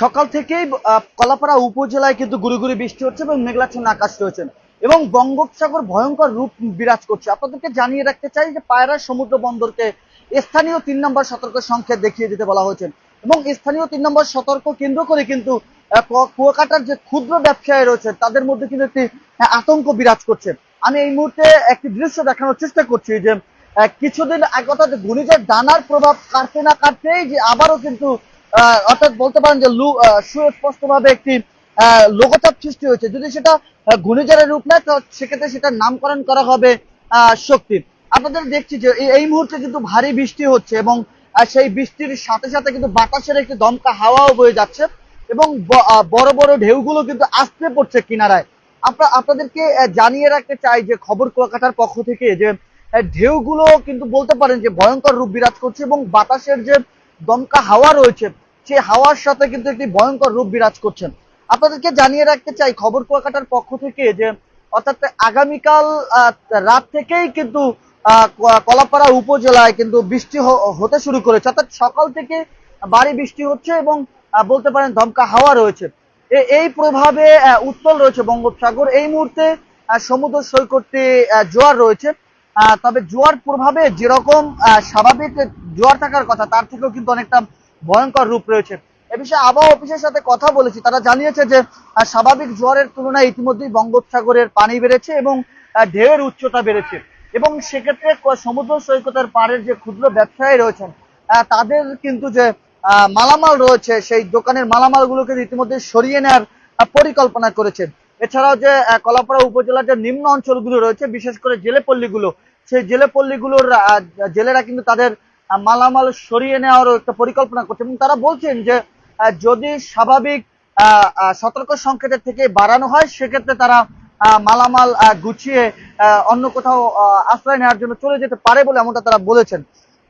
সকাল থেকেই কলাপাড়া উপজেলায় কিন্তু গুড়ি গুড়ি বৃষ্টি হচ্ছে এবং মেঘলাচ্ছন্ন আকাশ রয়েছে। এবং বঙ্গোপসাগর ভয়ঙ্কর রূপ বিরাজ করছে। আপনাদেরকে জানিয়ে রাখতে চাই যে পায়রা সমুদ্র বন্দরকে স্থানীয় তিন নম্বর সতর্ক সংকেত দেখিয়ে দিতে বলা হয়েছে। এবং স্থানীয় তিন নম্বর সতর্ক কেন্দ্র করে কিন্তু কুয়াকাটার যে ক্ষুদ্র ব্যবসায়ী রয়েছে, তাদের মধ্যে কিন্তু একটি আতঙ্ক বিরাজ করছে। আমি এই মুহূর্তে একটি দৃশ্য দেখানোর চেষ্টা করছি যে কিছুদিন আগে অর্থাৎ ঘূর্ণিঝড় ডানার প্রভাব কাটতে না কাটতেই যে আবারও কিন্তু অর্থাৎ বলতে পারেন যে সুস্পষ্টভাবে একটি লোকচাপ সৃষ্টি হয়েছে। যদি সেটা ঘূর্ণিঝড়ের রূপ নেয়, তো সেক্ষেত্রে সেটার নামকরণ করা হবে শক্তি আপনাদের দেখছি যে এই- মুহূর্তে কিন্তু ভারী বৃষ্টি হচ্ছে এবং সেই বৃষ্টির সাথে সাথে কিন্তু বাতাসের একটি দমকা হাওয়াও বয়ে যাচ্ছে এবং বড় বড় ঢেউগুলো কিন্তু আসতে পড়ছে কিনারায়। আপনার আপনাদেরকে জানিয়ে রাখতে চাই যে খবর কুয়াকাটার পক্ষ থেকে যে ঢেউগুলো কিন্তু বলতে পারেন যে ভয়ঙ্কর রূপ বিরাজ করছে এবং বাতাসের যে দমকা হাওয়া রয়েছে সেই হাওয়ার সাথে কিন্তু একটি ভয়ঙ্কর রূপ বিরাজ করছেন। আপনাদেরকে জানিয়ে রাখতে চাই খবর কুয়াকাটার পক্ষ থেকে যে, অর্থাৎ আগামীকাল রাত থেকেই কিন্তু কলাপাড়া উপজেলায় কিন্তু বৃষ্টি হতে শুরু করেছে। অর্থাৎ সকাল থেকে বাড়ি বৃষ্টি হচ্ছে এবং বলতে পারেন ধমকা হাওয়া রয়েছে। এই প্রভাবে উত্তল রয়েছে বঙ্গোপসাগর। এই মুহূর্তে সমুদ্র সৈকতে জোয়ার রয়েছে। তবে জোয়ার প্রভাবে যেরকম স্বাভাবিক, জোয়ার থাকার কথা, তার থেকেও কিন্তু অনেকটা ভয়ঙ্কর রূপ রয়েছে। এ বিষয়ে আবহাওয়া অফিসের সাথে কথা বলেছি। তারা জানিয়েছে যে স্বাভাবিক জোয়ারের তুলনায় ইতিমধ্যেই বঙ্গোপসাগরের পানি বেড়েছে এবং ঢেউয়ের উচ্চতা বেড়েছে। এবং সেক্ষেত্রে সমুদ্র সৈকতের পাড়ের যে ক্ষুদ্র ব্যবসায়ী রয়েছেন তাদের কিন্তু যে মালামাল রয়েছে, সেই দোকানের মালামালগুলোকে ইতিমধ্যে সরিয়ে নেওয়ার পরিকল্পনা করেছেন। এছাড়াও যে কলাপাড়া উপজেলার যে নিম্ন অঞ্চলগুলো রয়েছে, বিশেষ করে জেলে পল্লীগুলো সেই জেলে পল্লীগুলোর জেলেরা কিন্তু তাদের মালামাল সরিয়ে নেওয়ারও একটা পরিকল্পনা করছে। এবং তারা বলছেন যে যদি স্বাভাবিক সতর্ক সংকেতের থেকে বাড়ানো হয়, সেক্ষেত্রে তারা মালামাল গুছিয়ে অন্য কোথাও আশ্রয় নেওয়ার জন্য চলে যেতে পারে বলে এমনটা তারা বলেছেন।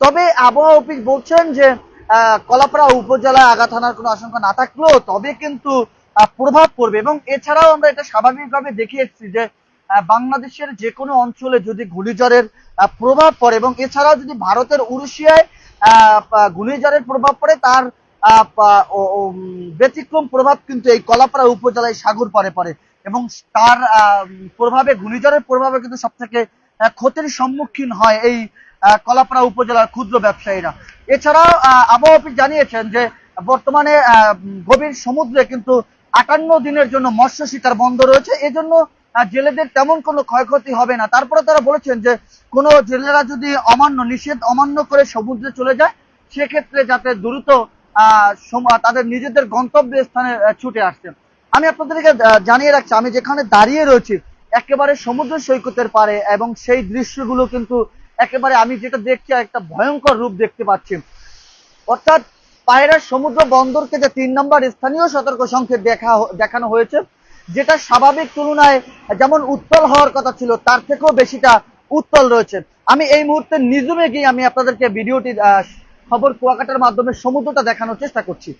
তবে আবহাওয়া অফিস বলছেন যে কলাপাড়া উপজেলায় আঘাত হানার কোনো আশঙ্কা না থাকলেও তবে কিন্তু প্রভাব পড়বে। এবং এছাড়াও আমরা এটা স্বাভাবিকভাবে দেখে এসেছি যে বাংলাদেশের যে কোনো অঞ্চলে যদি ঘূর্ণিঝড়ের প্রভাব পড়ে এবং এছাড়াও যদি ভারতের উড়িষ্যায় আহ, ঘূর্ণিঝড়ের প্রভাব পড়ে তার ব্যতিক্রম প্রভাব কিন্তু এই কলাপাড়া উপজেলায় সাগর পারে পড়ে এবং তার প্রভাবে ঘূর্ণিঝড়ের প্রভাবে কিন্তু সব থেকে ক্ষতির সম্মুখীন হয় এই কলাপাড়া উপজেলার ক্ষুদ্র ব্যবসায়ীরা। এছাড়াও আবহাওয়া অফিস জানিয়েছেন যে বর্তমানে গভীর সমুদ্রে কিন্তু আটান্ন দিনের জন্য মৎস্য শিকার বন্ধ রয়েছে। এজন্য জেলেদের তেমন কোনো ক্ষয়ক্ষতি হবে না। তারপরে তারা বলেছেন যে, কোনো জেলেরা যদি অমান্য, নিষেধ অমান্য করে সমুদ্রে চলে যায়, সেক্ষেত্রে যাতে দ্রুত তাদের নিজেদের গন্তব্য স্থানে ছুটে আসছে আমি আপনাদেরকে জানিয়ে রাখছি, আমি যেখানে দাঁড়িয়ে রয়েছি, একেবারে সমুদ্র সৈকতের পারে এবং সেই দৃশ্যগুলো কিন্তু একেবারে আমি যেটা দেখছি, একটা ভয়ঙ্কর রূপ দেখতে পাচ্ছি। অর্থাৎ পায়রা সমুদ্র বন্দরকে যে তিন নম্বর স্থানীয় সতর্ক সংকেত দেখা দেখানো হয়েছে যেটা স্বাভাবিক তুলনায় যেমন উত্তল হওয়ার কথা ছিল, তার থেকেও বেশিটা উত্তল রয়েছে। আমি এই মুহূর্তে নিজুমে গিয়ে আমি আপনাদেরকে ভিডিওটি খবর কুয়াকাটার মাধ্যমে সমুদ্রটা দেখানোর চেষ্টা করছি।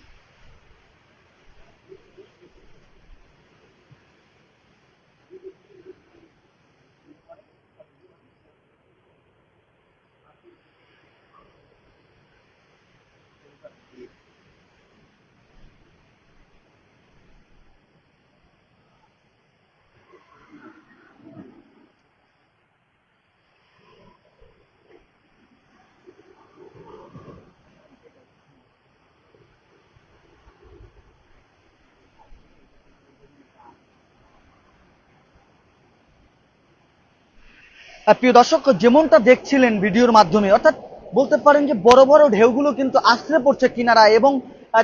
প্রিয় দর্শক, যেমনটা দেখছিলেন ভিডিওর মাধ্যমে, অর্থাৎ বলতে পারেন যে বড় বড় ঢেউগুলো কিন্তু আশ্রে পড়ছে কিনারা এবং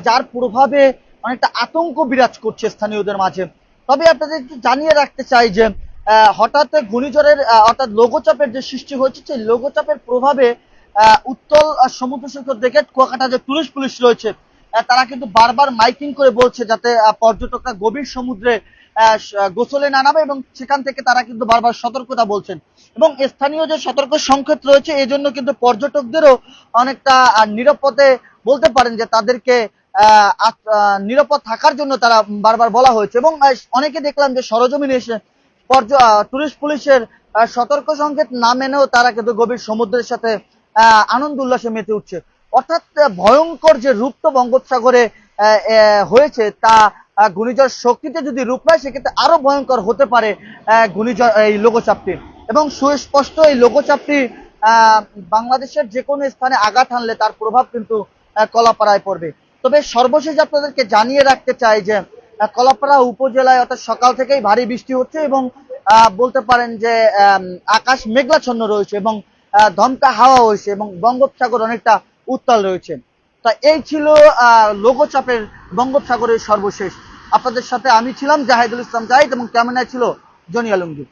যার প্রভাবে অনেকটা আতঙ্ক বিরাজ করছে স্থানীয়দের মাঝে। তবে আপনাদের জানিয়ে রাখতে চাই যে হঠাৎ ঘূর্ণিঝড়ের অর্থাৎ লঘুচাপের যে সৃষ্টি হয়েছে, সেই লঘুচাপের প্রভাবে উত্তল সমুদ্র সৈকত দেখে কুয়াকাটা যে টুরিস্ট পুলিশ রয়েছে তারা কিন্তু বারবার মাইকিং করে বলছে যাতে পর্যটকরা গভীর সমুদ্রে গোসলে না নামে এবং সেখান থেকে তারা কিন্তু বারবার সতর্কতা বলছেন। এবং স্থানীয় যে সতর্ক সংকেত রয়েছে, এই জন্য কিন্তু পর্যটকদেরও অনেকটা নিরাপদে বলতে পারেন যে তাদেরকে নিরাপদ থাকার জন্য তারা বারবার বলা হয়েছে। এবং অনেকে দেখলাম যে সরজমিনে এসে টুরিস্ট পুলিশের সতর্ক সংকেত না মেনেও তারা কিন্তু গভীর সমুদ্রের সাথে আনন্দ উল্লাসে মেতে উঠছে। অর্থাৎ ভয়ঙ্কর যে রূপটা বঙ্গোপসাগরে হয়েছে তা ঘূর্ণিঝড় শক্তিতে যদি রূপ নেয় সেক্ষেত্রে আরও ভয়ঙ্কর হতে পারে ঘূর্ণিঝড় এই লঘুচাপটি এবং সুস্পষ্ট এই লঘুচাপটি আহ, বাংলাদেশের যে কোনো স্থানে আঘাত হানলে তার প্রভাব কিন্তু কলাপাড়ায় পড়বে। তবে সর্বশেষ আপনাদেরকে জানিয়ে রাখতে চাই যে কলাপাড়া উপজেলায় অর্থাৎ সকাল থেকেই ভারী বৃষ্টি হচ্ছে এবং বলতে পারেন যে আকাশ মেঘলাচ্ছন্ন রয়েছে এবং দমকা হাওয়া হয়েছে এবং বঙ্গোপসাগর অনেকটা উত্তাল রয়েছে তা এই ছিল আহ, লঘুচাপের বঙ্গোপসাগরের সর্বশেষ। আপনাদের সাথে আমি ছিলাম জাহিদুল ইসলাম জাহিদ এবং ক্যামেরায় ছিল জনি আলমগীর।